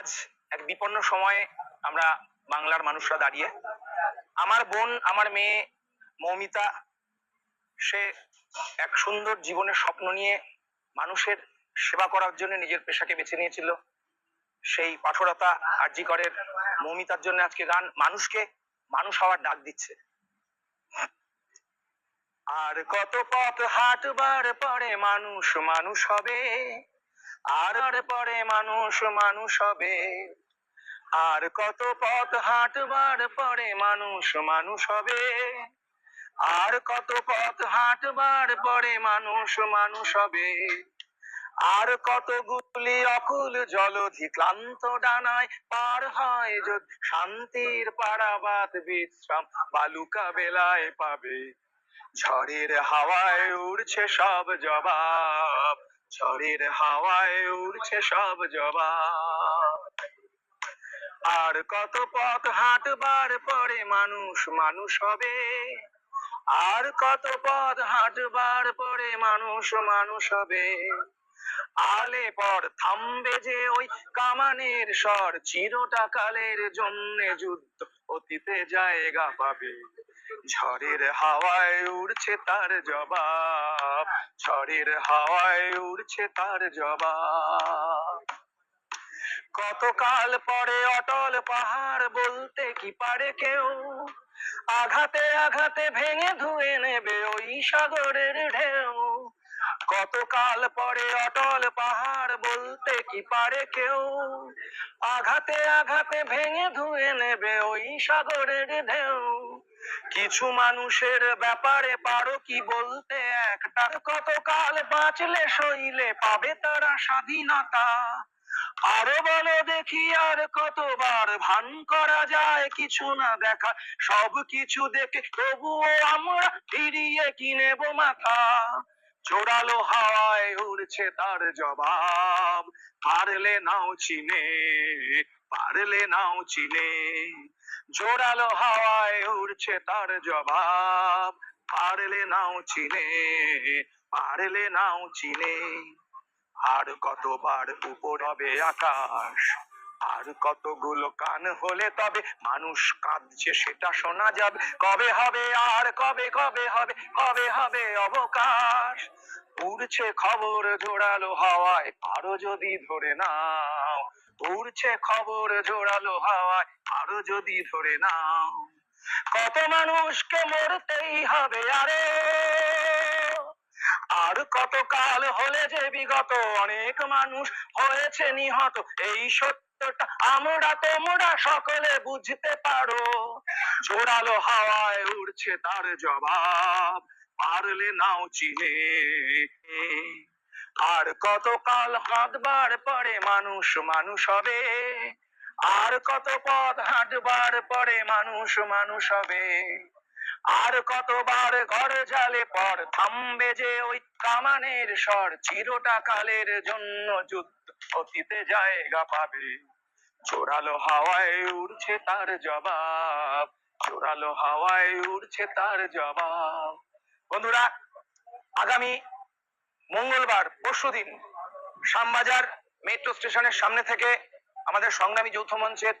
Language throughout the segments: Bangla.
আজ এক বিপন্ন সময়ে আমরা বাংলার মানুষরা দাঁড়িয়ে। আমার বোন, আমার মেয়ে মৌমিতা, সে এক সুন্দর জীবনের স্বপ্ন নিয়ে মানুষের সেবা করার জন্য নিজের পেশাকে বেছে নিয়েছিল। সেই পাঠরতা আরজি করের মৌমিতার জন্য আজকে গান মানুষকে, মানুষ হওয়ার ডাক দিচ্ছে। আর কত পথ হাঁটবার পরে মানুষ মানুষ হবে। আর পরে মানুষ মানুষ হবে। আর কত পথ হাঁটবার পরে মানুষ মানুষ হবে। আর কত পথ হাঁটবার পরে মানুষ মানুষ হবে। আর কতগুলি অকুল জলধি ক্লান্ত ডানায় পার হয় যদি শান্তির পারাবাত বিশ্রাম বালুকা বেলায় পাবে। ঝড়ের হাওয়ায় উড়ছে সব জবাব। ঝড়ের হাওয়ায় উড়ছে সব জবাব। আর কত পথ হাঁটবার পরে মানুষ মানুষ হবে। আর কত পথ হাঁটবার পরে মানুষ মানুষ হবে। আলে পর থামবে যে ওই কামানের স্বর চিরটা কালের জন্য যুদ্ধ অতীতে জায়গা পাবে। ঝড়ের হাওয়ায় উড়ছে তার জবাব। ঝড়ের হাওয়ায় উড়ছে তার জবাব। কতকাল পরে অটল পাহাড় বলতে কি পারে কেউ? আঘাতে আঘাতে ভেঙে ধুয়ে নেবে ওই সাগরের ঢেউ। কতকাল পরে অটল পাহাড় বলতে কি পারে কেউ? আঘাতে আঘাতে ভেঙে ধুয়ে নেবে ওই সাগরের ঢেউ। কিছু মানুষের ব্যাপারে পারো কি বলতে একটা কতকাল বাঁচলে সইলে পাবে তারা স্বাধীনতা? আরও বলো দেখি আর কতবার ভান করা যায় কিছু না দেখা, সব কিছু দেখে তবুও আমরা ফিরিয়ে কি নেব মাথা? জোরালো হাওয়ায় উড়ছে তার জবাব, পারলে নাও চিনে, পারলে নাও চিনে। জোরালো হাওয়ায় উড়ছে তার জবাব। পারলে নাও চিনে পারলে নাও চিনে। আর কতবার উপর হবে আকাশ, আর কতগুলো কান হলে তবে মানুষ কাঁদছে, সেটা শোনা যাবে। কবে হবে আর কবে কবে হবে কবে হবে অবকাশ? উড়ছে খবর জোড়ালো হাওয়ায়, আরও যদি ধরে নাও। উড়ছে খবর জোড়ালো হাওয়ায়, আরও যদি ধরে নাও। কত মানুষকে মরতেই হবে, আরে। আর কত কাল হলে যে বিগত, অনেক মানুষ হয়েছে নিহত, এই সত্যটা আমরা তোমরা সকলে বুঝতে পারো। জোরালো হাওয়ায় উড়ছে তার জবাব, পারলে নাও চিনে। আর কত কাল হাঁটবার পরে মানুষ মানুষ হবে আর কত পথ হাঁটবার পরে মানুষ মানুষ হবে? আর কতবার ঘর জালে পর থামবে যে ওই কামানের স্বর? চিরটা কালের জন্য যুদ্ধ অতীতে জায়গা পাবে। চোরালো হাওয়ায় উড়ছে তার জবাব। চোরালো হাওয়ায় উড়ছে তার জবাব। বন্ধুরা, আগামী মঙ্গলবার, পরশুদিন, শ্যামবাজার মেট্রো স্টেশনের সামনে থেকে আমাদের সংগ্রামী যৌথ মঞ্চের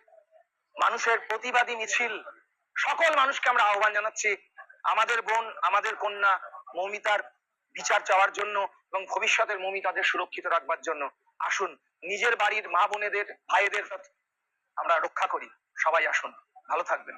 মানুষের প্রতিবাদী মিছিল, সকল মানুষকে আমরা আহ্বান জানাচ্ছি। আমাদের বোন, আমাদের কন্যা মৌমিতার বিচার চাওয়ার জন্য এবং ভবিষ্যতের মৌমিতাদের সুরক্ষিত রাখবার জন্য। আসুন, নিজের বাড়ির মা বোনেদের ভাইদের আমরা রক্ষা করি। সবাই আসুন। ভালো থাকবেন।